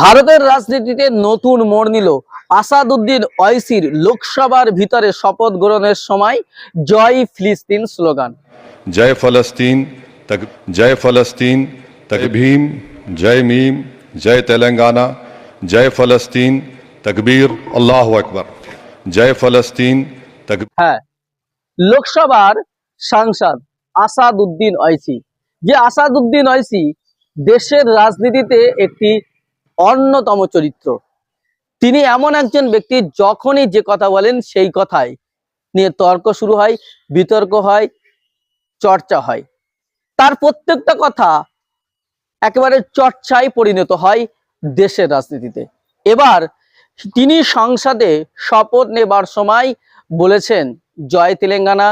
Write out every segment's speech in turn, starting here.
ভারতের রাজনীতিতে নতুন মোড় নিল আসাদুদ্দিন ঐসির লোকসভার ভিতরে শপথ গ্রহণের সময় জয় ফিলিস্তিন স্লোগান। জয় ফলস্তিন জয় ফলস্তিন তকভীম জয় মিম জয় তেলেঙ্গানা জয় ফলস্তিন তকবীর আল্লাহ আকবর। জয় ফলস্তিন হ্যাঁ লোকসভার সাংসদ আসাদুদ্দিন ওয়াইসি যে আসাদুদ্দিন ঐসি দেশের রাজনীতিতে একটি অন্যতম চরিত্র। তিনি এমন একজন ব্যক্তি, যখনই যে কথা বলেন সেই কথাই নিয়ে তর্ক শুরু হয়, বিতর্ক হয়, চর্চা হয়। তার প্রত্যেকটা কথা একেবারে চর্চায় পরিণত হয় দেশের রাজনীতিতে। এবার তিনি সংসদে শপথ নেবার সময় বলেছেন, জয় তেলেঙ্গানা,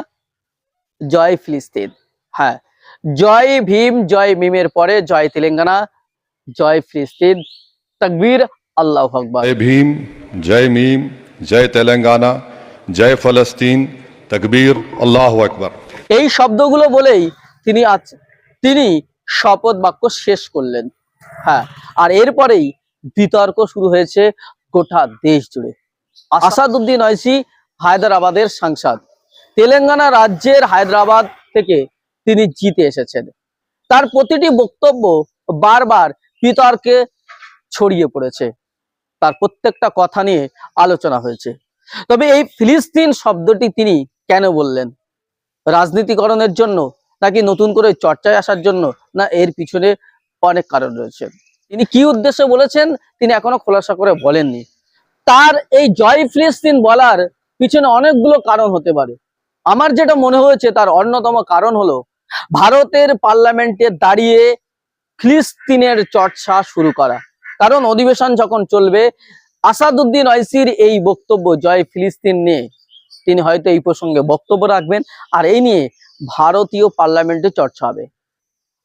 জয় ফিলিস্তিন। হ্যাঁ জয় ভীম, জয় মিমের পরে জয় তেলেঙ্গানা, জয় ফিলিস্তিন। তকবীর আল্লাহ আকবর। জয় ভীম জয় মিম জয় তেলেঙ্গানা জয় ফলস্তিন তকবীর আল্লাহ আকবর। এই শব্দগুলো বলেই তিনি আজ তিনি শপথ বাক্য শেষ করলেন। হ্যাঁ আর এরপরেই বিতর্ক শুরু হয়েছে গোটা দেশ জুড়ে। আসাদুদ্দিন ঐসি হায়দ্রাবাদের সাংসদ। তেলেঙ্গানা রাজ্যের হায়দ্রাবাদ থেকে তিনি জিতে এসেছেন। তার প্রতিটি বক্তব্য বারবার বিতর্কে ছড়িয়ে পড়েছে। তার প্রত্যেকটা কথা নিয়ে আলোচনা হয়েছে। তবে এই ফিলিস্তিন শব্দটি তিনি কেন বললেন? রাজনীতিকরণের জন্য নাকি নতুন করে চর্চায় আসার জন্য? না এর পিছনে অনেক কারণ রয়েছে। তিনি কি উদ্দেশ্যে বলেছেন? তিনি এখনও খোলাসা করে বলেননি। তার এই জয় ফিলিস্তিন বলার পিছনে অনেকগুলো কারণ হতে পারে। আমার যেটা মনে হয়েছে তার অন্যতম কারণ হলো, ভারতের পার্লামেন্টে দাঁড়িয়ে ফিলিস্তিনের চর্চা শুরু করা। কারণ অধিবেশন যখন চলবে, আসাদুদ্দিন ঐসির এই বক্তব্য, জয় ফিলিস্তিন নিয়ে, তিনি হয়তো এই প্রসঙ্গে বক্তব্য রাখবেন। আর এই নিয়ে ভারতীয় পার্লামেন্টে চর্চা হবে।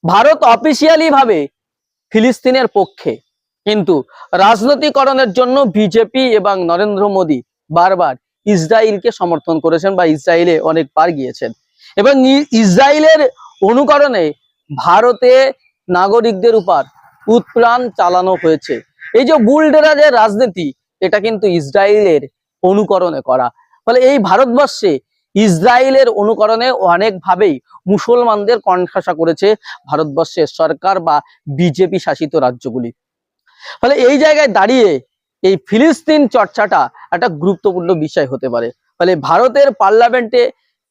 ভারত অফিসিয়ালি ভাবে ফিলিস্তিনের পক্ষে। কিন্তু রাজনৈতিকরণের জন্য বিজেপি এবং নরেন্দ্র মোদী বারবার ইসরায়েলকে সমর্থন করেছেন বা ইসরায়েলে অনেকবার গিয়েছেন। এবং ইসরায়েলের অনুকরণে ভারতে নাগরিকদের উপর উৎপ্রাণ চালানো হয়েছে। এই যে বুলডেরাজের রাজনীতি, এটা কিন্তু ইসরায়েলের অনুকরণে করা। ফলে এই ভারতবর্ষে ইসরায়েলের অনুকরণে অনেকভাবেই মুসলমানদের কণ্ঠাসা করেছে ভারতবর্ষের সরকার বা বিজেপি শাসিত রাজ্যগুলি। ফলে এই জায়গায় দাঁড়িয়ে এই ফিলিস্তিন চর্চাটা একটা গুরুত্বপূর্ণ বিষয় হতে পারে। ফলে ভারতের পার্লামেন্টে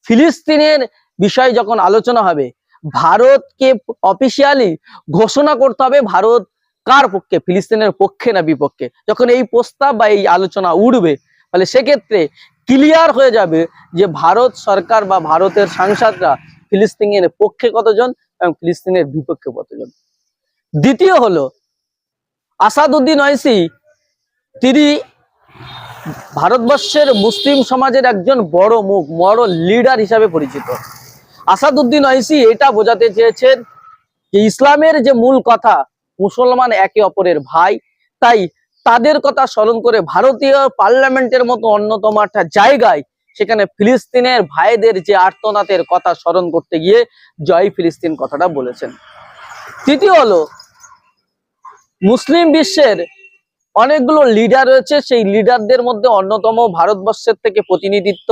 ফিলিস্তিনের বিষয় যখন আলোচনা হবে ভারতকে অফিসিয়ালি ঘোষণা করতে হবে ভারত কার পক্ষে? ফিলিস্তিনের পক্ষে না বিপক্ষে? যখন এই প্রস্তাব বা এই আলোচনা উঠবে ফলে সেক্ষেত্রে ক্লিয়ার হয়ে যাবে যে ভারত সরকার বা ভারতের সাংসদরা ফিলিস্তিনের পক্ষে কতজন এবং ফিলিস্তিনের বিপক্ষে কতজন? দ্বিতীয় হলো, আসাদুদ্দিন ঐসি তিনি ভারতবর্ষের মুসলিম সমাজের একজন বড় মুখ বড় লিডার হিসাবে পরিচিত। আসাদুদ্দিন আইসি এটা বোঝাতে চেয়েছেন যে ইসলামের যে মূল কথা, মুসলমান একে অপরের ভাই, তাই তাদের কথা স্মরণ করে ভারতীয় পার্লামেন্টের মতো অন্যতম একটা জায়গায় সেখানে ফিলিস্তিনের ভাইদের যে আর্তনাতের কথা স্মরণ করতে গিয়ে জয় ফিলিস্তিন কথাটা বলেছেন। তৃতীয় হলো, মুসলিম বিশ্বের অনেকগুলো লিডার রয়েছে, সেই লিডারদের মধ্যে অন্যতম ভারতবর্ষের থেকে প্রতিনিধিত্ব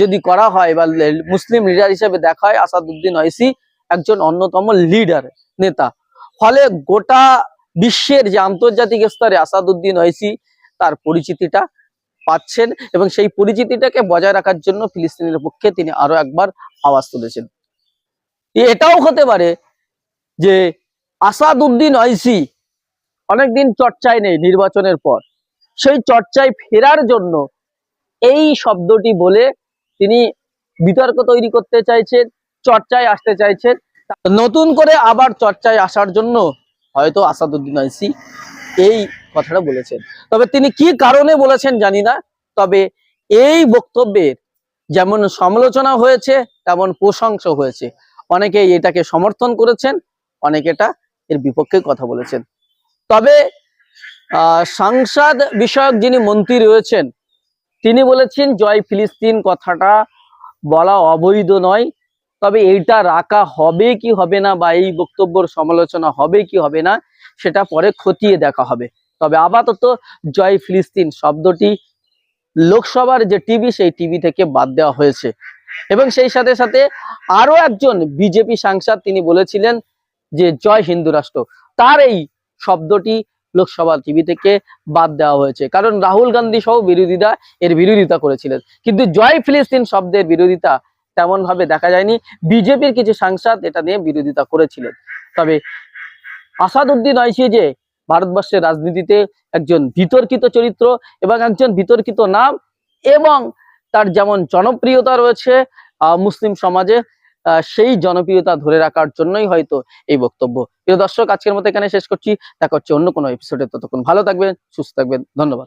যদি করা হয় বা মুসলিম লিডার হিসেবে দেখা হয়, আসাদুদ্দিন ঐসি একজন অন্যতম লিডার নেতা। ফলে গোটা বিশ্বের যে আন্তর্জাতিক স্তরে আসাদুদ্দিন ঐসি তার পরিচিতিটা পাচ্ছেন এবং সেই পরিচিতিটাকে বজায় রাখার জন্য ফিলিস্তিনের পক্ষে তিনি আরও একবার আওয়াজ তুলেছেন। এটাও হতে পারে যে আসাদুদ্দিন ঐসি অনেকদিন চর্চায় নেই নির্বাচনের পর। সেই চর্চায় ফেরার জন্য এই শব্দটি বলে তিনি বিতর্ক তৈরি করতে চাইছেন, চর্চায় আসতে চাইছেন। নতুন করে আবার চর্চায় আসার জন্য হয়তো আসাদুদ্দিন আইসি এই কথাটা বলেছেন। তবে তিনি কি কারণে বলেছেন জানি না, তবে এই বক্তব্যের যেমন সমালোচনা হয়েছে, তেমন প্রশংসা হয়েছে। অনেকে এটাকে সমর্থন করেছেন, অনেকে এটা এর বিপক্ষে কথা বলেছেন। তবে সাংসদ বিষয়ক যিনি মন্ত্রী রয়েছেন তিনি বলেছেন, জয় ফিলিস্তিন, কথাটা বলা অবৈধ নয়। তবে এইটা রাখা হবে কি হবে না বা এই বক্তব্যের সমালোচনা হবে কি হবে না, সেটা পরে খতিয়ে দেখা হবে। তবে আপাতত জয় ফিলিস্তিন শব্দটি লোকসভার যে টিভি, সেই টিভি থেকে বাদ দেওয়া হয়েছে। এবং সেই সাথে সাথে আরও একজন বিজেপি সাংসদ তিনি বলেছিলেন যে, জয় হিন্দু রাষ্ট্র। তার এই শব্দটি লোকসভা টিভি থেকে বাদ দেওয়া হয়েছে। কারণ রাহুল গান্ধী সহ বিরোধীরা এর বিরোধিতা করেছিলেন। কিন্তু জয় ফিলিস্তিন শব্দের বিরোধিতা তেমন ভাবে দেখা যায়নি। বিজেপির কিছু সাংসদ এটা নিয়ে বিরোধিতা করেছিলেন। তবে আসাদুদ্দিন ঐশী যে ভারতবর্ষের রাজনীতিতে একজন বিতর্কিত চরিত্র এবং একজন বিতর্কিত নাম এবং তার যেমন জনপ্রিয়তা রয়েছে মুসলিম সমাজে সেই জনপ্রিয়তা ধরে রাখার জন্যই হয়তো এই বক্তব্য। প্রিয় দর্শক, আজকের মতো এখানে শেষ করছি। দেখা হচ্ছে অন্য কোনো এপিসোডে ততক্ষণ ভালো থাকবেন, সুস্থ থাকবেন। ধন্যবাদ।